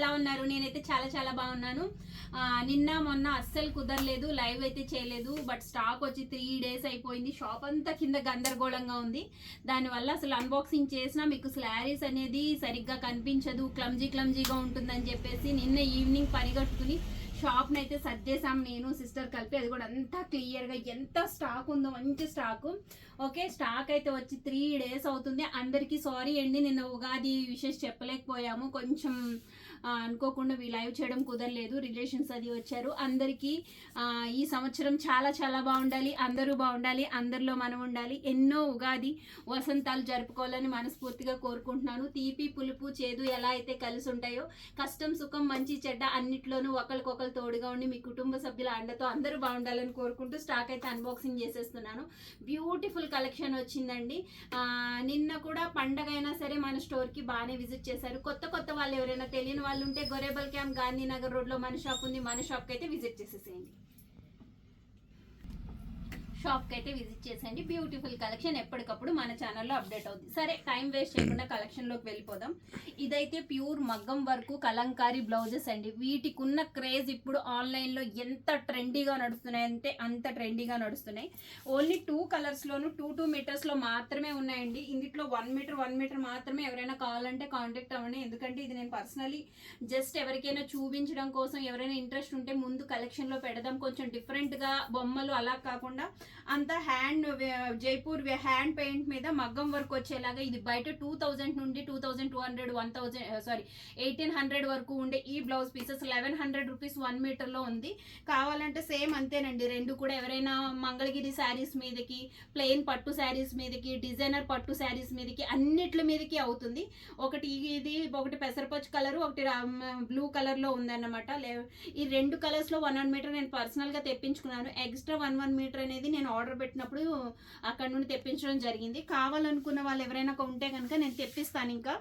ఎలా ఉన్నారు? నేనైతే చాలా చాలా బాగున్నాను. నిన్న మొన్న అస్సలు కుదరలేదు. లైవ్ అయితే చేయలేదు. బట్ స్టాక్ వచ్చి త్రీ డేస్ అయిపోయింది. షాప్ అంతా కింద గందరగోళంగా ఉంది. దానివల్ల అసలు అన్బాక్సింగ్ చేసినా మీకు స్లారీస్ అనేది సరిగ్గా కనిపించదు. క్లమ్జీ క్లమ్జీగా ఉంటుందని చెప్పేసి నిన్న ఈవినింగ్ పరిగెట్టుకుని షాప్ని అయితే సర్దేశాం నేను సిస్టర్ కలిపి. అది కూడా అంతా క్లియర్గా ఎంత స్టాక్ ఉందో మంచి స్టాక్. ఓకే స్టాక్ అయితే వచ్చి త్రీ డేస్ అవుతుంది. అందరికీ సారీ అండి. నిన్న ఉగాది విషెస్ చెప్పలేకపోయాము. కొంచెం అనుకోకుండా వీ లైవ్ చేయడం కుదరలేదు. రిలేషన్స్ అది వచ్చారు. అందరికీ ఈ సంవత్సరం చాలా చాలా బాగుండాలి. అందరూ బాగుండాలి. అందరిలో మనం ఉండాలి. ఎన్నో ఉగాది వసంతాలు జరుపుకోవాలని మనస్ఫూర్తిగా కోరుకుంటున్నాను. తీపి పులుపు చేదు ఎలా అయితే కలిసి ఉంటాయో కష్టం సుఖం మంచి చెడ్డ అన్నిట్లోనూ ఒకరికొకరు తోడుగా ఉండి మీ కుటుంబ సభ్యుల అండతో అందరూ బాగుండాలని కోరుకుంటూ స్టాక్ అయితే అన్బాక్సింగ్ చేసేస్తున్నాను. బ్యూటిఫుల్ కలెక్షన్ వచ్చిందండి. నిన్న కూడా పండగ అయినా సరే మన స్టోర్కి బాగానే విజిట్ చేశారు. కొత్త కొత్త వాళ్ళు ఎవరైనా తెలియని వాళ్ళు ఉంటే గొరేబల్ క్యాంప్ గాంధీనగర్ రోడ్లో మన షాప్ ఉంది మన షాప్కి అయితే విజిట్ చేసేసేయండి. షాప్కి అయితే విజిట్ చేసేయండి. బ్యూటిఫుల్ కలెక్షన్ ఎప్పటికప్పుడు మన ఛానల్లో అప్డేట్ అవుతుంది సరే టైం వేస్ట్ చేయకుండా కలెక్షన్లోకి వెళ్ళిపోదాం. ఇదైతే ప్యూర్ మగ్గం వరకు కలంకారీ బ్లౌజెస్ అండి. వీటికి ఉన్న క్రేజ్ ఇప్పుడు ఆన్లైన్లో ఎంత ట్రెండీగా నడుస్తున్నాయి అంటే అంత ట్రెండీగా నడుస్తున్నాయి. ఓన్లీ టూ కలర్స్లోను టూ టూ మీటర్స్లో మాత్రమే ఉన్నాయండి. ఇందులో వన్ మీటర్ వన్ మీటర్ మాత్రమే ఎవరైనా కావాలంటే కాంటాక్ట్ అవ్వండి. ఎందుకంటే ఇది నేను పర్సనలీ జస్ట్ ఎవరికైనా చూపించడం కోసం ఎవరైనా ఇంట్రెస్ట్ ఉంటే ముందు కలెక్షన్లో పెడదాం. కొంచెం డిఫరెంట్గా బొమ్మలు అలా కాకుండా అంతా హ్యాండ్ జైపూర్ హ్యాండ్ పెయింట్ మీద మగ్గం వర్క్ వచ్చేలాగా ఇది బయట టూ థౌజండ్ నుండి two thousand two hundred one thousand sorry eighteen hundred వరకు ఉండే ఈ blouse pieces eleven hundred rupees one మీటర్లో ఉంది. కావాలంటే సేమ్ అంతేనండి. రెండు కూడా ఎవరైనా మంగళగిరి శారీస్ మీదకి ప్లెయిన్ పట్టు శారీస్ మీదకి డిజైనర్ పట్టు శారీస్ మీదకి అన్నిట్ల మీదకి అవుతుంది. ఒకటి ఇది ఒకటి పెసరపచ్చు కలర్ ఒకటి బ్లూ కలర్లో ఉందన్నమాట. లే ఈ రెండు కలర్స్లో వన్ వన్ మీటర్ నేను పర్సనల్గా తెప్పించుకున్నాను. ఎక్స్ట్రా వన్ వన్ మీటర్ అనేది నేను ఆర్డర్ పెట్టినప్పుడు అక్కడ నుండి తెప్పించడం జరిగింది. కావాలనుకున్న వాళ్ళు ఎవరైనా ఉంటే కనుక నేను తెప్పిస్తాను ఇంకా.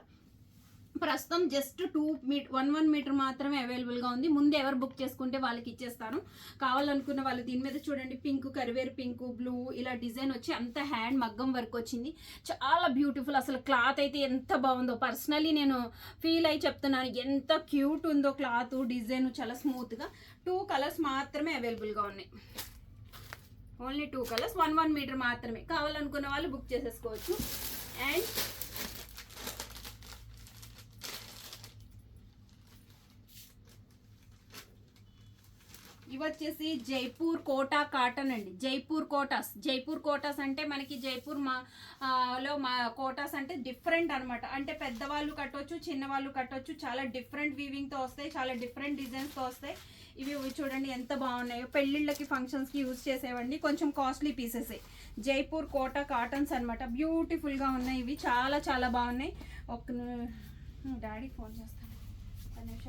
ప్రస్తుతం జస్ట్ టూ మీ వన్ వన్ మీటర్ మాత్రమే అవైలబుల్గా ఉంది. ముందు ఎవరు బుక్ చేసుకుంటే వాళ్ళకి ఇచ్చేస్తాను. కావాలనుకున్న వాళ్ళు దీని మీద చూడండి పింక్ కరివేరు పింక్ బ్లూ ఇలా డిజైన్ వచ్చి అంత హ్యాండ్ మగ్గం వర్క్ వచ్చింది. చాలా బ్యూటిఫుల్ అసలు క్లాత్ అయితే ఎంత బాగుందో. పర్సనలీ నేను ఫీల్ అయి చెప్తున్నాను ఎంత క్యూట్ ఉందో క్లాత్ డిజైన్ చాలా స్మూత్గా టూ కలర్స్ మాత్రమే అవైలబుల్గా ఉన్నాయి. Only two colours one one meter మాత్రమే. కావాలనుకున్న వాళ్ళు బుక్ చేసేసుకోవచ్చు. అండ్ ఇవి వచ్చేసి జైపూర్ కోటా కాటన్ అండి. జైపూర్ కోటాస్. జైపూర్ కోటాస్ అంటే మనకి జైపూర్ మా లో మా కోటాస్ అంటే డిఫరెంట్ అన్నమాట. అంటే పెద్దవాళ్ళు కట్టొచ్చు చిన్నవాళ్ళు కట్టొచ్చు. చాలా డిఫరెంట్ వీవింగ్తో వస్తాయి చాలా డిఫరెంట్ డిజైన్స్తో వస్తాయి. ఇవి చూడండి ఎంత బాగున్నాయో. పెళ్ళిళ్ళకి ఫంక్షన్స్కి యూజ్ చేసేవండి. కొంచెం costly pieces Jaipur Kota cottons అనమాట బ్యూటిఫుల్గా ఉన్నాయి ఇవి. చాలా చాలా బాగున్నాయి. ఒక డాడీ ఫోన్ చేస్తాను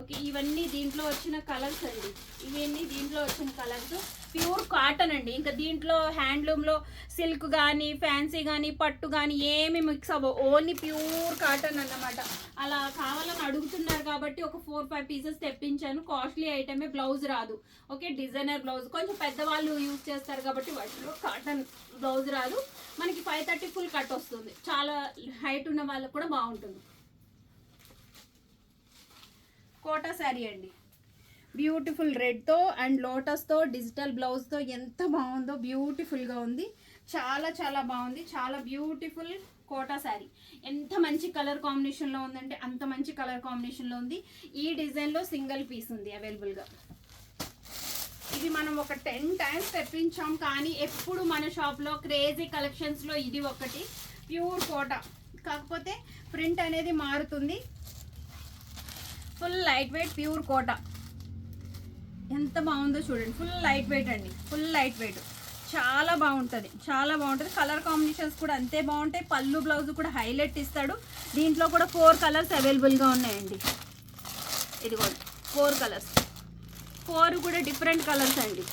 ఓకే ఇవన్నీ దీంట్లో వచ్చిన కలర్స్ అండి. ఇవన్నీ దీంట్లో వచ్చిన కలర్స్. ప్యూర్ కాటన్ అండి. ఇంకా దీంట్లో హ్యాండ్లూమ్లో సిల్క్ కానీ ఫ్యాన్సీ కానీ పట్టు కానీ ఏమి మిక్స్ అవ్వవు. ఓన్లీ ప్యూర్ కాటన్ అన్నమాట. అలా కావాలని అడుగుతున్నారు కాబట్టి ఒక ఫోర్ ఫైవ్ పీసెస్ తెప్పించాను. కాస్ట్లీ ఐటమే బ్లౌజ్ రాదు. Okay designer blouse. కొంచెం పెద్దవాళ్ళు యూజ్ చేస్తారు కాబట్టి వాటిలో కాటన్ బ్లౌజ్ రాదు. మనకి ఫైవ్ థర్టీ ఫుల్ కట్ వస్తుంది. చాలా హైట్ ఉన్న వాళ్ళకి కూడా బాగుంటుంది. కోటా శారీ అండి. బ్యూటిఫుల్ రెడ్తో అండ్ లోటస్తో డిజిటల్ బ్లౌజ్తో ఎంత బాగుందో బ్యూటిఫుల్గా ఉంది. చాలా చాలా బాగుంది. చాలా బ్యూటిఫుల్ కోటా శారీ. ఎంత మంచి కలర్ కాంబినేషన్లో ఉందంటే అంత మంచి కలర్ కాంబినేషన్లో ఉంది. ఈ డిజైన్లో సింగిల్ పీస్ ఉంది అవైలబుల్గా ఇది మనం ఒక టెన్ టైమ్స్ తెప్పించాం కానీ ఎప్పుడు మన షాప్లో క్రేజీ కలెక్షన్స్లో ఇది ఒకటి. Pure quota. కాకపోతే ప్రింట్ అనేది మారుతుంది. Full light weight pure Kota. ఎంత బాగుందో చూడండి. ఫుల్ లైట్ వెయిట్ అండి. Full light weight. చాలా బాగుంటుంది. చాలా బాగుంటుంది. కలర్ కాంబినేషన్స్ కూడా అంతే బాగుంటాయి. పళ్ళు బ్లౌజ్ కూడా హైలైట్ ఇస్తాడు. దీంట్లో కూడా ఫోర్ కలర్స్ అవైలబుల్గా ఉన్నాయండి. ఇదిగోండి ఫోర్ కలర్స్ ఫోర్ కూడా డిఫరెంట్ కలర్స్ అండి.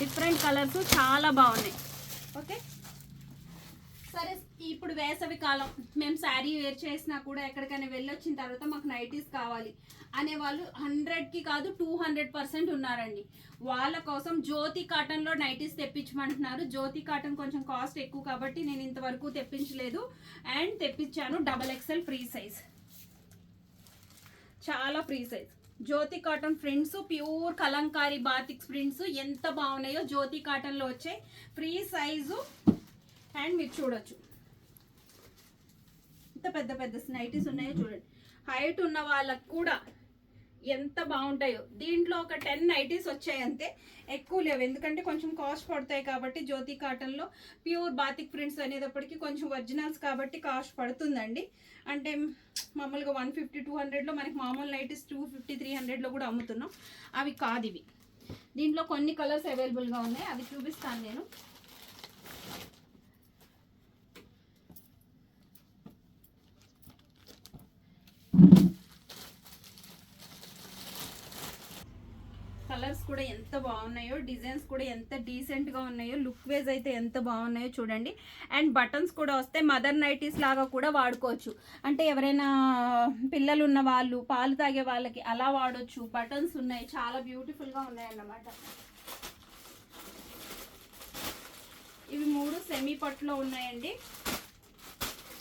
డిఫరెంట్ కలర్స్ చాలా బాగున్నాయి. ఓకే సరే ఇప్పుడు వేసవి కాలం. మేము శారీ వేర్ చేసినా కూడా ఎక్కడికైనా వెళ్ళొచ్చిన తర్వాత మాకు నైటీస్ కావాలి అనే వాళ్ళు హండ్రెడ్కి కాదు టూ హండ్రెడ్ పర్సెంట్ ఉన్నారండి. వాళ్ళ కోసం జ్యోతి కాటన్లో నైటీస్ తెప్పించమంటున్నారు. జ్యోతి కాటన్ కొంచెం కాస్ట్ ఎక్కువ కాబట్టి నేను ఇంతవరకు తెప్పించలేదు. అండ్ తెప్పించాను డబల్ ఎక్స్ఎల్ ఫ్రీ సైజ్. చాలా free size. Jyothi cotton prints pure Kalamkari batiks prints ఎంత బాగున్నాయో జ్యోతి కాటన్లో వచ్చాయి. ఫ్రీ సైజు అండ్ మీరు చూడొచ్చు. ఎంత పెద్ద పెద్ద నైటీస్ ఉన్నాయో చూడండి. హైట్ ఉన్న వాళ్ళకు కూడా ఎంత బాగుంటాయో. దీంట్లో ఒక టెన్ నైటీస్ వచ్చాయి అంతే ఎక్కువ లేవు. ఎందుకంటే కొంచెం కాస్ట్ పడతాయి కాబట్టి జ్యోతి కాటన్లో ప్యూర్ బాతిక్ ప్రింట్స్ అనేటప్పటికి కొంచెం ఒరిజినల్స్ కాబట్టి కాస్ట్ పడుతుందండి. అంటే మామూలుగా వన్ ఫిఫ్టీ టూ హండ్రెడ్లో మనకి మామూలు నైటీస్ టూ ఫిఫ్టీ త్రీ హండ్రెడ్లో కూడా అమ్ముతున్నాం. అవి కాదు ఇవి. దీంట్లో కొన్ని కలర్స్ అవైలబుల్గా ఉన్నాయి. అవి చూపిస్తాను నేను. కలర్స్ కూడా ఎంత బాగున్నాయో డిజైన్స్ కూడా ఎంత డీసెంట్గా ఉన్నాయో లుక్ వేజ్ అయితే ఎంత బాగున్నాయో చూడండి. అండ్ బటన్స్ కూడా వస్తే మదర్ నైటీస్ లాగా కూడా వాడుకోవచ్చు. అంటే ఎవరైనా పిల్లలు ఉన్న వాళ్ళు పాలు తాగే వాళ్ళకి అలా వాడొచ్చు. బటన్స్ ఉన్నాయి చాలా బ్యూటిఫుల్గా ఉన్నాయన్నమాట. ఇవి మూడు సెమీ పట్టులో ఉన్నాయండి.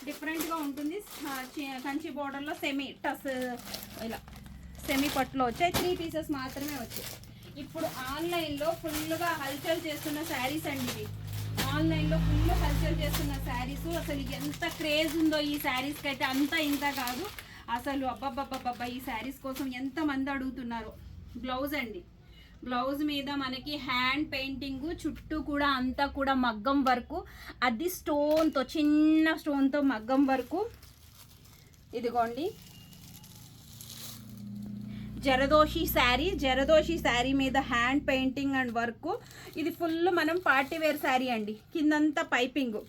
డిఫరెంట్గా ఉంటుంది. కంచి బోర్డర్లో సెమీ టస్ ఇలా సెమీ పట్టులో వచ్చాయి. త్రీ పీసెస్ మాత్రమే వచ్చాయి. ఇప్పుడు ఆన్లైన్లో ఫుల్గా హల్చల్ చేస్తున్న శారీస్ అండి ఇవి. ఆన్లైన్లో ఫుల్ హల్చల్ చేస్తున్న శారీస్. అసలు ఎంత క్రేజ్ ఉందో ఈ శారీస్కి అయితే అంత ఇంత కాదు. అసలు అబ్బబ్బబ్బబ్బబ్బా ఈ శారీస్ కోసం ఎంతమంది అడుగుతున్నారు? బ్లౌజ్ అండి. బ్లౌజ్ మీద మనకి హ్యాండ్ పెయింటింగ్ చుట్టూ కూడా అంతా కూడా మగ్గం వర్క్. అది స్టోన్తో చిన్న స్టోన్తో మగ్గం వరకు. ఇదిగోండి. జరదోషి శారీ జరదోషి శారీ మీద హ్యాండ్ పెయింటింగ్ అండ్ వర్క్. ఇది ఫుల్ మనం పార్టీ వేర్ శారీ అండి. కిందంతా పైపింగ్.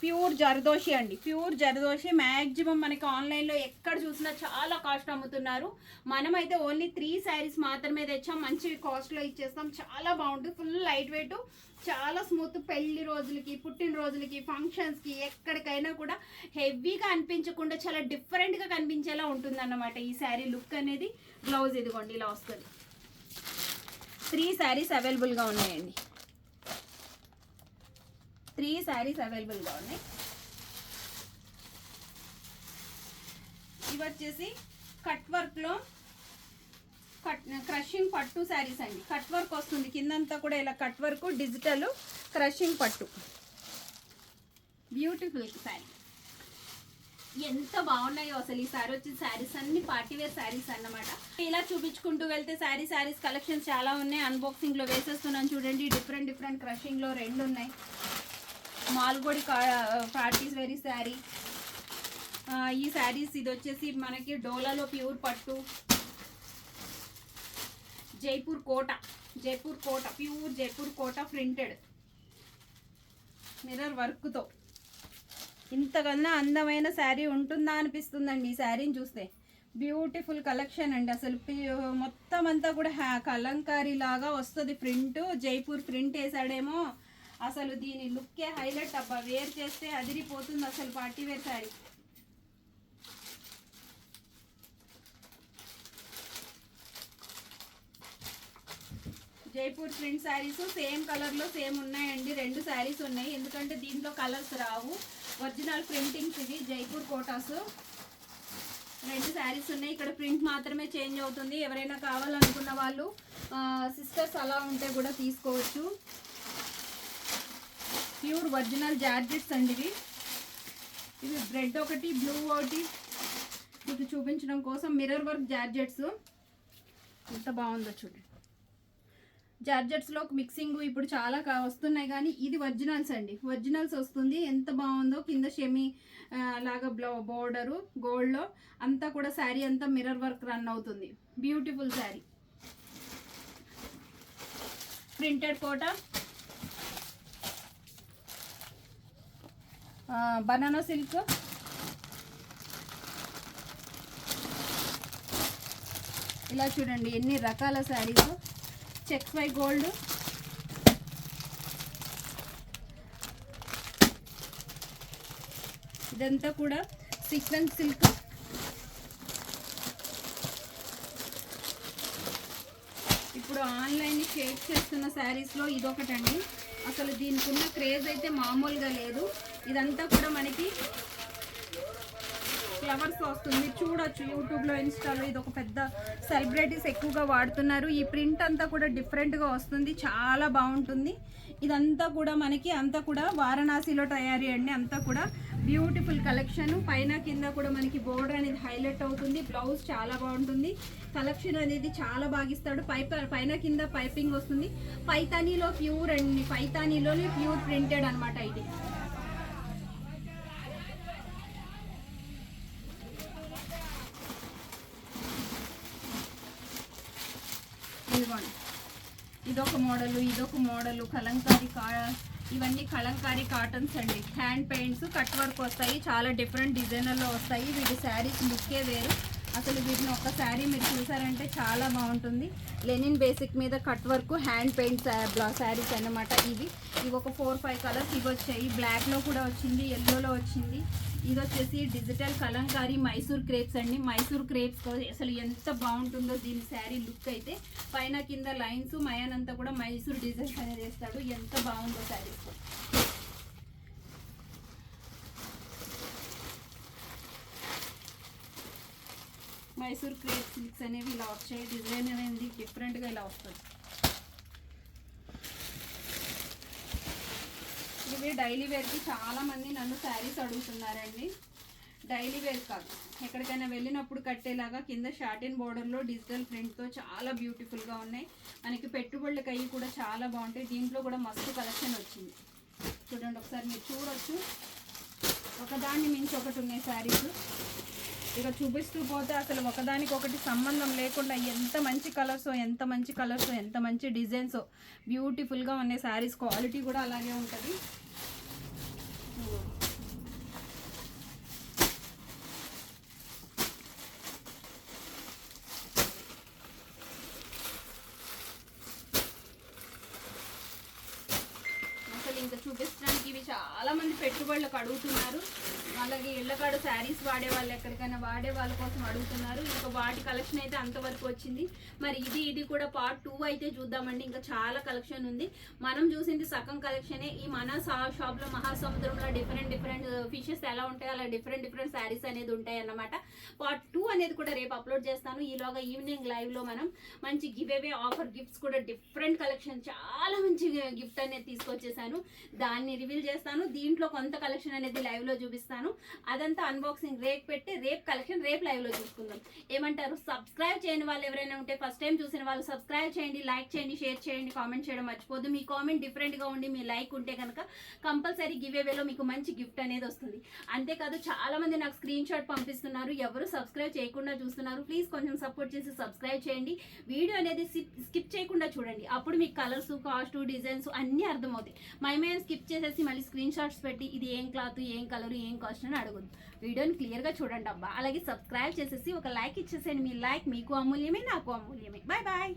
ప్యూర్ జరదోషి అండి. ప్యూర్ జరదోషి. మ్యాక్సిమం మనకి ఆన్లైన్లో ఎక్కడ చూసినా చాలా కాస్ట్ అమ్ముతున్నారు. మనమైతే ఓన్లీ త్రీ శారీస్ మాత్రమే తెచ్చాం. మంచి కాస్ట్లో ఇచ్చేస్తాం. చాలా బాగుంటుంది. Full light weight. చాలా స్మూత్ పెళ్ళి రోజులకి పుట్టినరోజులకి ఫంక్షన్స్కి ఎక్కడికైనా కూడా హెవీగా అనిపించకుండా చాలా డిఫరెంట్గా కనిపించేలా ఉంటుందన్నమాట ఈ శారీ లుక్ అనేది. బ్లౌజ్ ఇదిగోండి ఇలా వస్తుంది. త్రీ శారీస్ అవైలబుల్గా ఉన్నాయండి. త్రీ శారీస్ అవైలబుల్గా ఉన్నాయి. ఇవి వచ్చేసి కట్ వర్క్లో కట్ క్రషింగ్ పట్టు శారీస్ అండి. కట్ వర్క్ వస్తుంది. కిందంతా కూడా ఇలా కట్ వర్క్ డిజిటల్ క్రషింగ్ పట్టు. బ్యూటిఫుల్ శారీ. ఎంత బాగున్నాయో అసలు ఈ సారీ వచ్చిన శారీస్ అన్ని పార్టీవేర్ శారీస్ అన్నమాట. ఇలా చూపించుకుంటూ వెళ్తే శారీ శారీస్ కలెక్షన్స్ చాలా ఉన్నాయి. అన్బాక్సింగ్లో వేసేస్తున్నాను చూడండి. డిఫరెంట్ డిఫరెంట్ క్రషింగ్లో రెండు ఉన్నాయి. Malgudi parties very sari. ఈ శారీస్ ఇది వచ్చేసి మనకి డోలాలో ప్యూర్ పట్టు. Jaipur Kota. Jaipur Kota pure Jaipur Kota printed. Mirror వర్క్తో. ఇంతకన్నా అందమైన శారీ ఉంటుందా అనిపిస్తుందండి ఈ శారీని చూస్తే. బ్యూటిఫుల్ కలెక్షన్ అండి అసలు. మొత్తం అంతా కూడా హ్యా కలంకారీ లాగా వస్తుంది ప్రింట్. జైపూర్ ప్రింట్ వేసాడేమో. అసలు దీని లుక్కే హైలైట్ అబ్బా. వేర్ చేస్తే అదిరిపోతుంది అసలు party wear sari. Jaipur print saris same కలర్లో సేమ్ ఉన్నాయండి. రెండు శారీస్ ఉన్నాయి. ఎందుకంటే దీంట్లో కలర్స్ రావు. ఒరిజినల్ ప్రింటింగ్స్ ఇవి జైపూర్ కోటాస్. రెండు శారీస్ ఉన్నాయి. ఇక్కడ ప్రింట్ మాత్రమే చేంజ్ అవుతుంది. ఎవరైనా కావాలనుకున్న వాళ్ళు సిస్టర్స్ అలా ఉంటే కూడా తీసుకోవచ్చు. ప్యూర్ ఒరిజినల్ జార్జెట్స్ అండి ఇవి. ఇవి బ్రెడ్ ఒకటి బ్లూ ఒకటి. మీకు చూపించడం కోసం మిర్రర్ వర్క్ జార్జెట్స్. ఎంత బాగుందో చూడండి. జార్జెట్స్లో మిక్సింగ్ ఇప్పుడు చాలా వస్తున్నాయి కానీ ఇది ఒరిజినల్స్ అండి. ఒరిజినల్స్ వస్తుంది. ఎంత బాగుందో కింద షెమి లాగా బ్లౌ బోర్డరు గోల్డ్లో అంతా కూడా శారీ అంతా మిర్రర్ వర్క్ రన్ అవుతుంది. Beautiful sari. Printed Kota. Banana silk. ఇలా చూడండి ఎన్ని రకాల శారీస్. Checks by gold. ఇదంతా కూడా సీక్వెన్స్ సిల్క్. ఇప్పుడు ఆన్లైన్ షేర్ చేస్తున్న శారీస్లో ఇదొకటండి. అసలు దీనికి ఉన్న క్రేజ్ అయితే మామూలుగా లేదు. ఇదంతా కూడా మనకి ఫ్లవర్స్ వస్తుంది. చూడొచ్చు యూట్యూబ్లో ఇన్స్టాలో ఇది ఒక పెద్ద సెలబ్రిటీస్ ఎక్కువగా వాడుతున్నారు. ఈ ప్రింట్ అంతా కూడా డిఫరెంట్గా వస్తుంది. చాలా బాగుంటుంది. ఇదంతా కూడా మనకి అంతా కూడా వారణాసిలో తయారీ అండి. అంతా కూడా బ్యూటిఫుల్ కలెక్షన్. పైన కింద కూడా మనకి బోర్డర్ అనేది హైలైట్ అవుతుంది. బ్లౌజ్ చాలా బాగుంటుంది. కలెక్షన్ అనేది చాలా బాగా ఇస్తాడు. పైన కింద పైపింగ్ వస్తుంది. పైతానీలో ప్యూర్ అండి. పైతానీలోనే ప్యూర్ ప్రింటెడ్ అనమాట ఇది ఇదిగోండి ఇదొక మోడలు ఇదొక మోడలు కలంకారీ కా ఇవన్నీ కలంకారీ కాటన్స్ అండి. హ్యాండ్ పెయింట్స్ కట్ వర్క్ వస్తాయి చాలా డిఫరెంట్ డిజైనర్లో వస్తాయి. వీటి శారీస్ లుక్కే వేరు. అసలు వీటిని ఒక శారీ మీరు చూసారంటే చాలా బాగుంటుంది. లెనిన్ బేసిక్ మీద cut work hand paint saris అన్నమాట ఇవి. ఇవి ఒక ఫోర్ ఫైవ్ కలర్స్ ఇవి వచ్చాయి. బ్లాక్లో కూడా వచ్చింది ఎల్లోలో వచ్చింది. ఇది వచ్చేసి డిజిటల్ కలంకారీ మైసూర్ క్రేప్స్ అండి. మైసూర్ క్రేప్స్ అసలు ఎంత బాగుంటుందో దీని శారీ లుక్ అయితే. పైన కింద లైన్స్ మయానంతా కూడా మైసూర్ డిజైన్స్ అనేది వేస్తాడు. ఎంత బాగుందో శారీస్ మైసూర్ క్రేప్ సిల్క్స్ అనేవి ఇలా వచ్చాయి. డిజైన్ అనేది డిఫరెంట్గా ఇలా వస్తుంది. ఇవి డైలీ వేర్కి చాలామంది నన్ను శారీస్ అడుగుతున్నారండి. డైలీ వేర్ కాదు. ఎక్కడికైనా వెళ్ళినప్పుడు కట్టేలాగా కింద షార్టిన్ బోర్డర్లో డిజిటల్ ప్రింట్తో చాలా బ్యూటిఫుల్గా ఉన్నాయి. మనకి పెట్టుబడులకి అవి కూడా చాలా బాగుంటాయి. దీంట్లో కూడా మస్తు కలెక్షన్ వచ్చింది. చూడండి ఒకసారి మీరు చూడొచ్చు. ఒకదాన్ని మించి ఒకటి ఉన్నాయి శారీస్. ఇక చూపిస్తూ పోతే అసలు ఒకదానికి ఒకటి సంబంధం లేకుండా ఎంత మంచి కలర్స్ ఎంత మంచి కలర్స్ ఎంత మంచి డిజైన్స్ బ్యూటిఫుల్గా ఉన్నాయి శారీస్. క్వాలిటీ కూడా అలాగే ఉంటుంది అసలు ఇంకా చూపించడానికి ఇవి చాలా మంది పెట్టుబడులకు అడుగుతున్నారు. అలాగే ఇళ్ళకాడ శారీస్ వాడే వాళ్ళు ఎక్కడికైనా వాడే వాళ్ళ కోసం అడుగుతున్నారు. ఇంకా వాటి కలెక్షన్ అయితే అంతవరకు వచ్చింది. మరి ఇది ఇది కూడా పార్ట్ టూ అయితే చూద్దామండి. ఇంకా చాలా కలెక్షన్ ఉంది. మనం చూసింది సగం కలెక్షనే ఈ మన షాప్లో మహాసముద్రంలో డిఫరెంట్ డిఫరెంట్ ఫిషెస్ ఎలా ఉంటాయి అలా డిఫరెంట్ డిఫరెంట్ శారీస్ అనేది ఉంటాయి అన్నమాట. పార్ట్ టూ అనేది కూడా రేపు అప్లోడ్ చేస్తాను. ఈలోగా ఈవినింగ్ లైవ్లో మనం మంచి గివ్ అవే ఆఫర్ గిఫ్ట్స్ కూడా డిఫరెంట్ కలెక్షన్ చాలా మంచి గిఫ్ట్ అనేది తీసుకొచ్చేసాను. దాన్ని రివీల్ చేస్తాను. దీంట్లో కొంత కలెక్షన్ అనేది లైవ్లో చూపిస్తాను. అదంతా అన్బాక్సింగ్ రేపు పెట్టి రేపు కలెక్షన్ రేపు లైవ్లో చూసుకుందాం. ఏమంటారు? సబ్స్క్రైబ్ చేయని వాళ్ళు ఎవరైనా ఉంటే ఫస్ట్ టైం చూసిన వాళ్ళు సబ్స్క్రైబ్ చేయండి లైక్ చేయండి షేర్ చేయండి కామెంట్ చేయడం మర్చిపోద్దు మీ కామెంట్ డిఫరెంట్గా ఉండి మీ లైక్ ఉంటే కనుక కంపల్సరీ గివ్ అవేలో మీకు మంచి గిఫ్ట్ అనేది వస్తుంది. అంతేకాదు చాలా మంది నాకు స్క్రీన్ షాట్ పంపిస్తున్నారు. ఎవరు సబ్స్క్రైబ్ చేయకుండా చూస్తున్నారు? ప్లీజ్ కొంచెం సపోర్ట్ చేసి సబ్స్క్రైబ్ చేయండి. వీడియో అనేది స్కిప్ చేయకుండా చూడండి. అప్పుడు మీకు కలర్స్ కాస్ట్ డిజైన్స్ అన్నీ అర్థమవుతాయి. మైమే స్కిప్ చేసేసి మళ్ళీ స్క్రీన్ షాట్స్ పెట్టి ఇది ఏం క్లాత్ ఏం కలర్ ఏం కాస్ట్ అని అడగదు వీడియోని క్లియర్గా చూడండి అబ్బా. అలాగే సబ్స్క్రైబ్ చేసేసి ఒక లైక్ ఇచ్చేసేయండి. మీ లైక్ మీకు అమూల్యమే నాకు అమూల్యమే. Bye bye